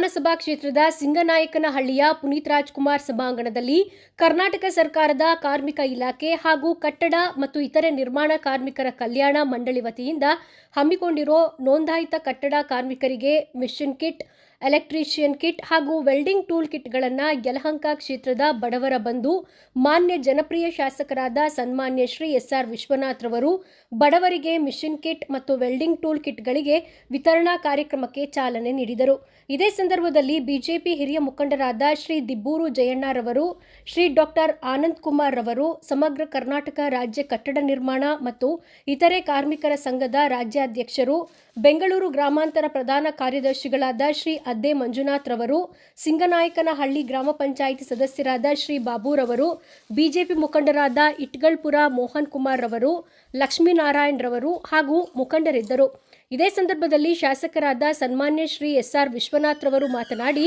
ವಿಧಾನಸಭಾ ಕ್ಷೇತ್ರದ ಸಿಂಗನಾಯಕನಹಳ್ಳಿಯ ಪುನೀತ್ ರಾಜ್ಕುಮಾರ್ ಸಭಾಂಗಣದಲ್ಲಿ ಕರ್ನಾಟಕ ಸರ್ಕಾರದ ಕಾರ್ಮಿಕ ಇಲಾಖೆ ಹಾಗೂ ಕಟ್ಟಡ ಮತ್ತು ಇತರೆ ನಿರ್ಮಾಣ ಕಾರ್ಮಿಕರ ಕಲ್ಯಾಣ ಮಂಡಳಿ ವತಿಯಿಂದ ಹಮ್ಮಿಕೊಂಡಿರೋ ನೋಂದಾಯಿತ ಕಟ್ಟಡ ಕಾರ್ಮಿಕರಿಗೆ ಮಿಷನ್ ಕಿಟ್, ಎಲೆಕ್ಟ್ರಿಷಿಯನ್ ಕಿಟ್ ಹಾಗೂ ವೆಲ್ಡಿಂಗ್ ಟೂಲ್ ಕಿಟ್ಗಳನ್ನು ಯಲಹಂಕ ಕ್ಷೇತ್ರದ ಬಡವರ ಬಂಧು, ಮಾನ್ಯ ಜನಪ್ರಿಯ ಶಾಸಕರಾದ ಸನ್ಮಾನ್ಯ ಶ್ರೀ ಎಸ್ ಆರ್ ವಿಶ್ವನಾಥ್ ರವರು ಬಡವರಿಗೆ ಮಿಷನ್ ಕಿಟ್ ಮತ್ತು ವೆಲ್ಡಿಂಗ್ ಟೂಲ್ ಕಿಟ್ಗಳಿಗೆ ವಿತರಣಾ ಕಾರ್ಯಕ್ರಮಕ್ಕೆ ಚಾಲನೆ ನೀಡಿದರು. ಇದೇ ಸಂದರ್ಭದಲ್ಲಿ ಬಿಜೆಪಿ ಹಿರಿಯ ಮುಖಂಡರಾದ ಶ್ರೀ ದಿಬ್ಬೂರು ಜಯಣ್ಣರವರು, ಶ್ರೀ ಡಾಕ್ಟರ್ ಆನಂದ್ ಕುಮಾರ್ ರವರು, ಸಮಗ್ರ ಕರ್ನಾಟಕ ರಾಜ್ಯ ಕಟ್ಟಡ ನಿರ್ಮಾಣ ಮತ್ತು ಇತರೆ ಕಾರ್ಮಿಕರ ಸಂಘದ ರಾಜ್ಯಾಧ್ಯಕ್ಷರು, ಬೆಂಗಳೂರು ಗ್ರಾಮಾಂತರ ಪ್ರಧಾನ ಕಾರ್ಯದರ್ಶಿಗಳಾದ ಶ್ರೀ ಅದ್ದೆ ಮಂಜುನಾಥ್ ರವರು, ಸಿಂಗನಾಯಕನಹಳ್ಳಿ ಗ್ರಾಮ ಪಂಚಾಯಿತಿ ಸದಸ್ಯರಾದ ಶ್ರೀ ಬಾಬುರವರು ಬಿಜೆಪಿ ಮುಖಂಡರಾದ ಇಟ್ಗಳ್ಪುರ ಮೋಹನ್ ಕುಮಾರ್ ರವರು, ಲಕ್ಷ್ಮೀನಾರಾಯಣ್ ರವರು ಹಾಗೂ ಮುಖಂಡರಿದ್ದರು. ಇದೇ ಸಂದರ್ಭದಲ್ಲಿ ಶಾಸಕರಾದ ಸನ್ಮಾನ್ಯ ಶ್ರೀ ಎಸ್ ಆರ್ ವಿಶ್ವನಾಥ್ ರವರು ಮಾತನಾಡಿ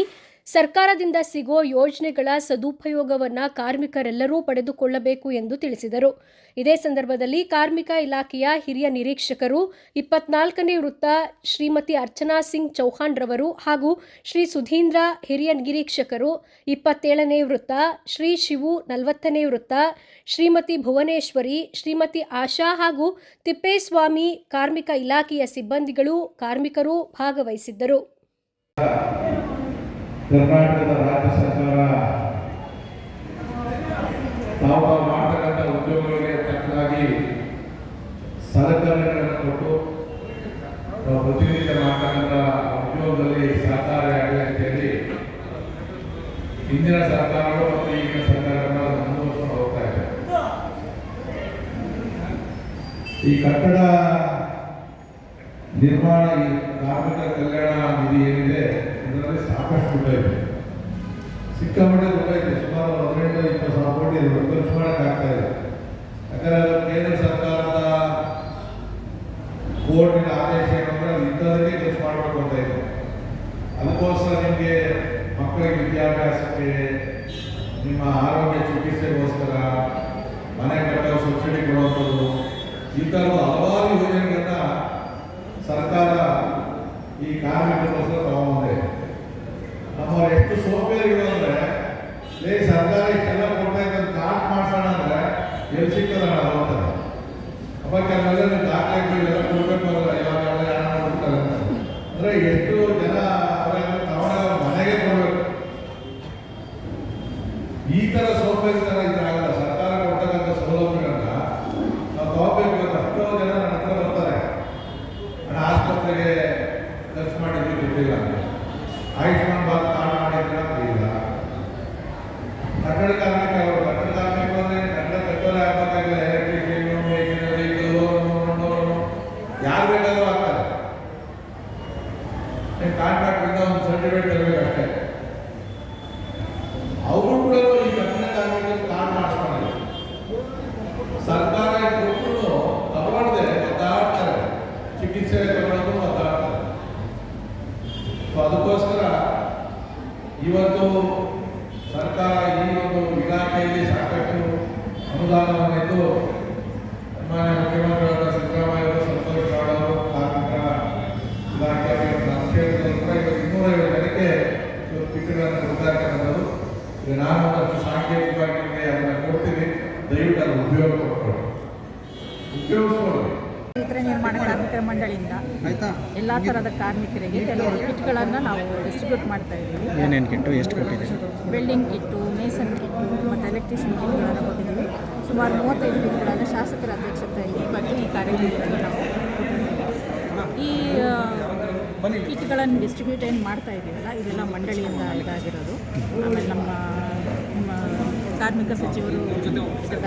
ಸರ್ಕಾರದಿಂದ ಸಿಗೋ ಯೋಜನೆಗಳ ಸದುಪಯೋಗವನ್ನು ಕಾರ್ಮಿಕರೆಲ್ಲರೂ ಪಡೆದುಕೊಳ್ಳಬೇಕು ಎಂದು ತಿಳಿಸಿದರು. ಇದೇ ಸಂದರ್ಭದಲ್ಲಿ ಕಾರ್ಮಿಕ ಇಲಾಖೆಯ ಹಿರಿಯ ನಿರೀಕ್ಷಕರು, ಇಪ್ಪತ್ನಾಲ್ಕನೇ ವೃತ್ತ ಶ್ರೀಮತಿ ಅರ್ಚನಾ ಸಿಂಗ್ ಚೌಹಾಣ್ ರವರು ಹಾಗೂ ಶ್ರೀ ಸುಧೀಂದ್ರ ಹಿರಿಯ ನಿರೀಕ್ಷಕರು, ಇಪ್ಪತ್ತೇಳನೇ ವೃತ್ತ ಶ್ರೀ ಶಿವು ನಲವತ್ತನೇ ವೃತ್ತ ಶ್ರೀಮತಿ ಭುವನೇಶ್ವರಿ, ಶ್ರೀಮತಿ ಆಶಾ ಹಾಗೂ ತಿಪ್ಪೇಸ್ವಾಮಿ ಕಾರ್ಮಿಕ ಇಲಾಖೆಯ ಸಿಬ್ಬಂದಿಗಳು, ಕಾರ್ಮಿಕರು ಭಾಗವಹಿಸಿದ್ದರು. ಕರ್ನಾಟಕದ ರಾಜ್ಯ ಸರ್ಕಾರ ತಾವು ಮಾಡ್ತಕ್ಕಂಥ ಉದ್ಯೋಗಗಳಿಗೆ ತಕ್ಕದಾಗಿ ಸಲಕರಣೆಗಳನ್ನು ಕೊಟ್ಟು ಪ್ರತಿನಿತ್ಯ ಮಾಡ್ತಕ್ಕಂಥ ಉದ್ಯೋಗದಲ್ಲಿ ಸಹಕಾರಿಯಾಗಲಿ ಅಂತೇಳಿ ಹಿಂದಿನ ಸರ್ಕಾರಗಳು ಮತ್ತು ಈಗಿನ ಸರ್ಕಾರಗಳನ್ನು ಮುಂದುವರಿಸ್ಕೊಂಡು ಹೋಗ್ತಾ ಇದೆ ಈ ಕಟ್ಟಡ ನಿರ್ಮಾಣ ಕಾರ್ಮಿಕ ಕಲ್ಯಾಣ ನಿಧಿ ಏನಿದೆ ದುಡ್ಡು ಸಿಕ್ಕಾಪಟ್ಟೆ ದುಡ್ಡು ಸುಮಾರು ಹದಿನೆಂಟು, ಇಪ್ಪತ್ತು ಸಾವಿರ ಕೋಟಿ ಖರ್ಚು ಮಾಡೋಕ್ಕಾಗ್ತಾ ಇದೆ. ಯಾಕಂದ್ರೆ ಕೇಂದ್ರ ಸರ್ಕಾರದ ಕೋರ್ಟಿನ ಆದೇಶ ಏನಂದ್ರೆ ಅದು ಇದ್ದದಕ್ಕೆ ಖರ್ಚು ಮಾಡಬೇಕು ಅಂತ ಇದೆ. ಅದಕ್ಕೋಸ್ಕರ ನಿಮಗೆ ಮಕ್ಕಳಿಗೆ ವಿದ್ಯಾಭ್ಯಾಸಕ್ಕೆ, ನಿಮ್ಮ ಆರೋಗ್ಯ ಚಿಕಿತ್ಸೆಗೋಸ್ಕರ ಮನೆ ಕಟ್ಟೋ ಸಬ್ಸಿಡಿ ಕೊಡುವಂಥದ್ದು ಈ ಥರದ ಹಲವಾರು ಯೋಜನೆಗಳನ್ನ ಸರ್ಕಾರ ಈ ಕಾರ್ಮಿಕರಿಗೋಸ್ಕರ ತಗೊಂಬಂದೆ ನಮ್ಮವ್ರು ಎಷ್ಟು ಸೋಂಬೇರಿಗಳು ಅಂದ್ರೆ, ಲೇ, ಸರ್ಕಾರ ಇಷ್ಟೆಲ್ಲ ಕೊಡ್ತಾ ಇದ್ದ ಕಾಟ್ ಮಾಡ್ಸೋಣ ಅಂದ್ರೆ ಎಲ್ಲಿ ಸಿಗ್ತದ ನಾವು ಅಂತಾರೆ. ಅಪ್ಪ ಕೆಲವೆಲ್ಲ ನೀವು ದಾಖಲೆಗಳು ಎಲ್ಲ ಕೊಡ್ಬೇಕು ಅಂದ್ರೆ ಇವಾಗ ಯಾರು ಕೊಡ್ತಾರೆ ಅಂದ್ರೆ ಎಷ್ಟು ಜನ ಅವರ ಮನೆಗೆ ಕೊಡ್ಬೇಕು. ಈ ತರ ಸೋಂಬೇರಿತನ ಇದ್ರಾಗಲ್ಲ ಸರ್ಕಾರ ಕೊಡ್ತಕ್ಕಂಥ ಸೌಲಭ್ಯಗಳನ್ನ ನಾವು ತಗೋಬೇಕು ಅಂತ ಎಷ್ಟೋ ಜನ ನನ್ನ ಹತ್ರ ಬರ್ತಾರೆ ಹಣ ಆಸ್ಪತ್ರೆಗೆ ಖರ್ಚು ಮಾಡಿದ್ವಿ ದುಡ್ಡಿಲ್ಲ ಅಂತ ಆಯುಷ್ಮಾನ್ ಭಾರತ್ ಕಾರ್ಡ್ ಮಾಡಿದ್ರೆ ಅಂತ ಇಲ್ಲ ಕಟ್ಟಡ ಕಾರ್ಮಿಕ ಅವರು ಕಟ್ಟಡ ಕಾರ್ಮಿಕರು ಅಂದ್ರೆ ಕಟ್ಟಡ ಕಟ್ಟೋರೆ ಆಗ್ಬೇಕಾಗಿಲ್ಲ ಎಲೆಕ್ಟ್ರಿಷಿಯನ್ ಯಾರು ಬೇಕಾದ್ರೂ ಆಗ್ತಾರೆ ಕಾಂಟ್ರಾಕ್ಟ್ ಇಂದ ಒಂದು ಸರ್ಟಿಫಿಕೇಟ್ ತರಬೇಕು ಅಷ್ಟೇ. ಅವರು ಕೂಡ ಈ ಕಟ್ಟಡ ಕಾರ್ಮಿಕರು ಕಾರ್ಡ್ ಸರ್ಕಾರ ಕೊಟ್ಟರು ತಗೊಳ್ದೆ, ಒದ್ದಾಡ್ತಾರೆ. ಚಿಕಿತ್ಸೆ ತಗೊಳ್ಳೋದು ಒದ್ದಾಡ್ತಾರೆ. ಅದಕ್ಕೋಸ್ಕರ ಇವತ್ತು ಸರ್ಕಾರ ಈ ಒಂದು ಇಲಾಖೆಯಲ್ಲಿ ಸಾಕಷ್ಟು ಅನುದಾನವನ್ನಿದ್ದು ಮಾನ್ಯ ಮುಖ್ಯಮಂತ್ರಿಗಳಾದ ಸಿದ್ದರಾಮಯ್ಯ ಅವರು ಸಂತೋಷ್ ಗೌಡ ಅವರು ಕಾರ್ಮಿಕ ಇಲಾಖೆ ನಮ್ಮ ಕ್ಷೇತ್ರದಲ್ಲಿ ಕೂಡ ಇವತ್ತು ಇನ್ನೂರೈವತ್ತು ಜನಕ್ಕೆ ಇವತ್ತು ಕಿಟ್ಗಳನ್ನು ಕೊಡ್ತಾ ಇರ್ತಕ್ಕಂಥದ್ದು ಈಗ ನಾನು ಒಂದಷ್ಟು ಸಾಂಕೇತಿಕವಾಗಿ ನಿಮಗೆ ಅದನ್ನು ಕೊಡ್ತೀನಿ. ದಯವಿಟ್ಟು ಅದನ್ನು ಉಪಯೋಗ ಪಡ್ಕೊಳ್ಳಿ. ಉಪಯೋಗಿಸ್ಕೊಳ್ಳಿ. ಇತರ ನಿರ್ಮಾಣ ಕಾರ್ಮಿಕರ ಮಂಡಳಿಯಿಂದ ಆಯ್ತಾ? ಎಲ್ಲ ಥರದ ಕಾರ್ಮಿಕರಿಗೆ ಕೆಲವು ಕಿಟ್ಗಳನ್ನು ನಾವು ಡಿಸ್ಟ್ರಿಬ್ಯೂಟ್ ಮಾಡ್ತಾ ಇದ್ದೀವಿ. ಏನೇನು ಕಿಟ್ಟು ಎಷ್ಟು ಕೊಟ್ಟಿದ್ದೀವಿ ವೆಲ್ಡಿಂಗ್ ಕಿಟ್ಟು ಮೇಸನ್ ಕಿಟ್ಟು ಮತ್ತು ಎಲೆಕ್ಟ್ರಿಷಿಯನ್ ಕಿಟ್ಗಳನ್ನು ಕೊಟ್ಟಿದ್ದೀವಿ. ಸುಮಾರು ಮೂವತ್ತೈದು ಕಿಟ್ಗಳನ್ನು ಶಾಸಕರ ಅಧ್ಯಕ್ಷತೆಯಲ್ಲಿ ಮತ್ತು ಈ ಕಾರ್ಯಕ್ರಮದಲ್ಲಿ ನಾವು. ಈ ಕಿಟ್ಗಳನ್ನು ಡಿಸ್ಟ್ರಿಬ್ಯೂಟ್ ಏನು ಮಾಡ್ತಾ ಇದ್ದೀವಲ್ಲ? ಇದೆಲ್ಲ ಮಂಡಳಿಯಿಂದ ಇದಾಗಿರೋದು. ಆಮೇಲೆ ನಮ್ಮ ಕಾರ್ಮಿಕ ಸಚಿವರು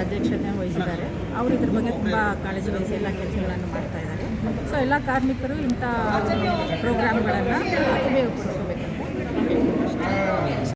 ಅಧ್ಯಕ್ಷತೆ ವಹಿಸಿದ್ದಾರೆ. ಅವರು ಇದ್ರ ಬಗ್ಗೆ ತುಂಬ ಕಾಳಜಿ ವಹಿಸಿ ಎಲ್ಲ ಕೆಲಸಗಳನ್ನು ಮಾಡ್ತಾ ಇದ್ದಾರೆ. ಸೊ ಎಲ್ಲ ಕಾರ್ಮಿಕರು ಇಂಥ ಪ್ರೋಗ್ರಾಮ್ಗಳನ್ನು ಉಪಯೋಗಪಡಿಸ್ಕೋಬೇಕಂತ.